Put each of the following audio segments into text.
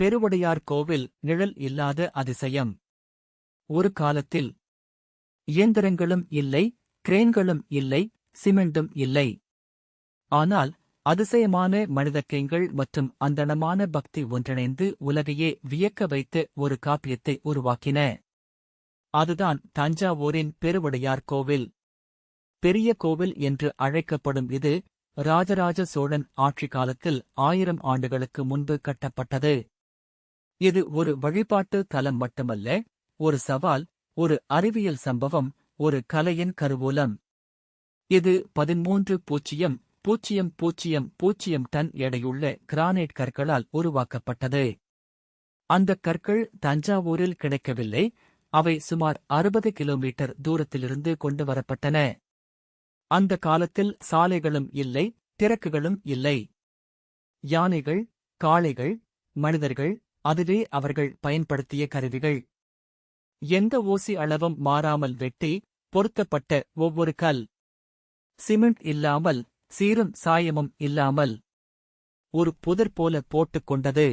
பெருவுடையார் கோவில் நிழல் இல்லாத அதிசயம். ஒரு காலத்தில் இயந்திரங்களும் இல்லை கிரேன்களும் இல்லை சிமெண்டும் இல்லை. ஆனால் அதிசயமான மனிதக்கைங்கள் மற்றும் அந்தணமான பக்தி ஒன்றிணைந்து உலகையே வியக்க வைத்து ஒரு காப்பியத்தை உருவாக்கின. அதுதான் தஞ்சாவூரின் பெருவுடையார் கோவில். பெரிய கோவில் என்று அழைக்கப்படும் இது ராஜராஜ சோழன் ஆட்சி காலத்தில் ஆயிரம் ஆண்டுகளுக்கு முன்பு கட்டப்பட்டது. இது ஒரு வழிபாட்டு தலம் மட்டுமல்ல ஒரு சவால் ஒரு அறிவியல் சம்பவம் ஒரு கலையின் கருவூலம். இது பதிமூன்று பூஜ்ஜியம் பூஜ்ஜியம் பூஜ்ஜியம் பூஜ்ஜியம் டன் எடையுள்ள கிரானைட் கற்களால் உருவாக்கப்பட்டது. அந்த கற்கள் தஞ்சாவூரில் கிடைக்கவில்லை அவை சுமார் அறுபது கிலோமீட்டர் தூரத்திலிருந்து கொண்டு வரப்பட்டன. அந்த காலத்தில் சாலைகளும் இல்லை திறக்குகளும் இல்லை. யானைகள் காளைகள் மனிதர்கள் அதுவே அவர்கள் பயன்படுத்திய கருவிகள். எந்த ஓசி அளவும் மாறாமல் வெட்டி பொருத்தப்பட்ட ஒவ்வொரு கல். சிமெண்ட் இல்லாமல் சீரும் சாயமும் இல்லாமல். ஒரு புதர் போல போட்டுக் கொண்டது.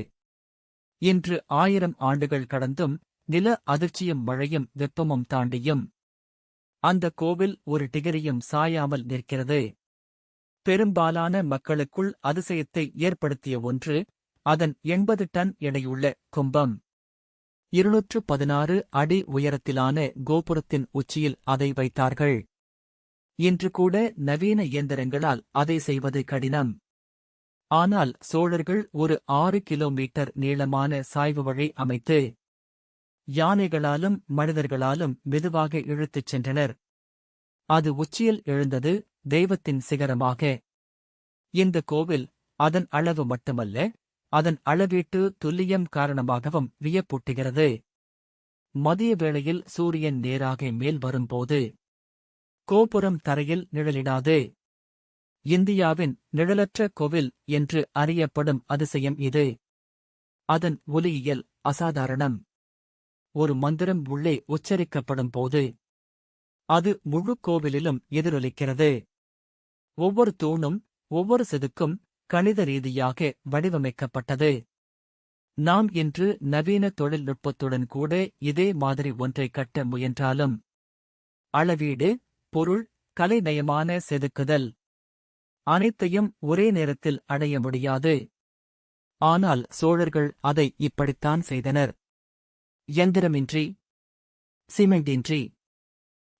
இன்று ஆயிரம் ஆண்டுகள் கடந்தும் நில அதிர்ச்சியும் மழையும் வெப்பமும் தாண்டியும். அந்த கோவில் ஒரு டிகிரியும் சாயாமல் நிற்கிறது. பெரும்பாலான மக்களுக்குள் அதிசயத்தை ஏற்படுத்திய ஒன்று அதன் எண்பது டன் எடையுள்ள கும்பம். இருநூற்று பதினாறு அடி உயரத்திலான கோபுரத்தின் உச்சியில் அதை வைத்தார்கள். இன்று கூட நவீன இயந்திரங்களால் அதை செய்வது கடினம். ஆனால் சோழர்கள் ஒரு ஆறு கிலோமீட்டர் நீளமான சாய்வு வழி அமைத்து யானைகளாலும் மனிதர்களாலும் மெதுவாக இழுத்துச் சென்றனர். அது உச்சியில் எழுந்தது தெய்வத்தின் சிகரமாக. இந்த கோவில் அதன் அளவு மட்டுமல்ல அதன் அளவீட்டு துல்லியம் காரணமாகவும் வியப்பூட்டுகிறது. மதிய வேளையில் சூரியன் நேராக மேல் வரும்போது கோபுரம் தரையில் நிழலிடாது. இந்தியாவின் நிழலற்ற கோவில் என்று அறியப்படும் அதிசயம் இது. அதன் ஒலியியல் அசாதாரணம். ஒரு மந்திரம் உள்ளே உச்சரிக்கப்படும் போது அது முழு கோவிலிலும் எதிரொலிக்கிறது. ஒவ்வொரு தூணும் ஒவ்வொரு செதுக்கும் கணித ரீதியாக வடிவமைக்கப்பட்டது. நாம் இன்று நவீன தொழில்நுட்பத்துடன் கூட இதே மாதிரி ஒன்றை கட்ட முயன்றாலும் அளவீடு பொருள் கலைநயமான செதுக்குதல் அனைத்தையும் ஒரே நேரத்தில் அடைய முடியாது. ஆனால் சோழர்கள் அதை இப்படித்தான் செய்தனர். எந்திரமின்றி சிமெண்டின்றி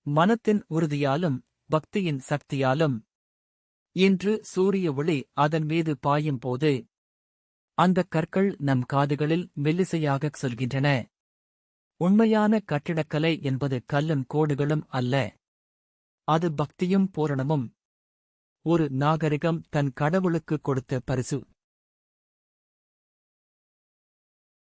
மனத்தின் உறுதியாலும் பக்தியின் சக்தியாலும் இன்று சூரிய ஒளி அதன் மீது பாயும் போது அந்தக் கற்கள் நம் காதுகளில் மெல்லிசையாகச் சொல்கின்றன. உண்மையான கட்டிடக்கலை என்பது கல்லும் கோடுகளும் அல்ல. அது பக்தியும் பூரணமும். ஒரு நாகரிகம் தன் கடவுளுக்கு கொடுத்த பரிசு.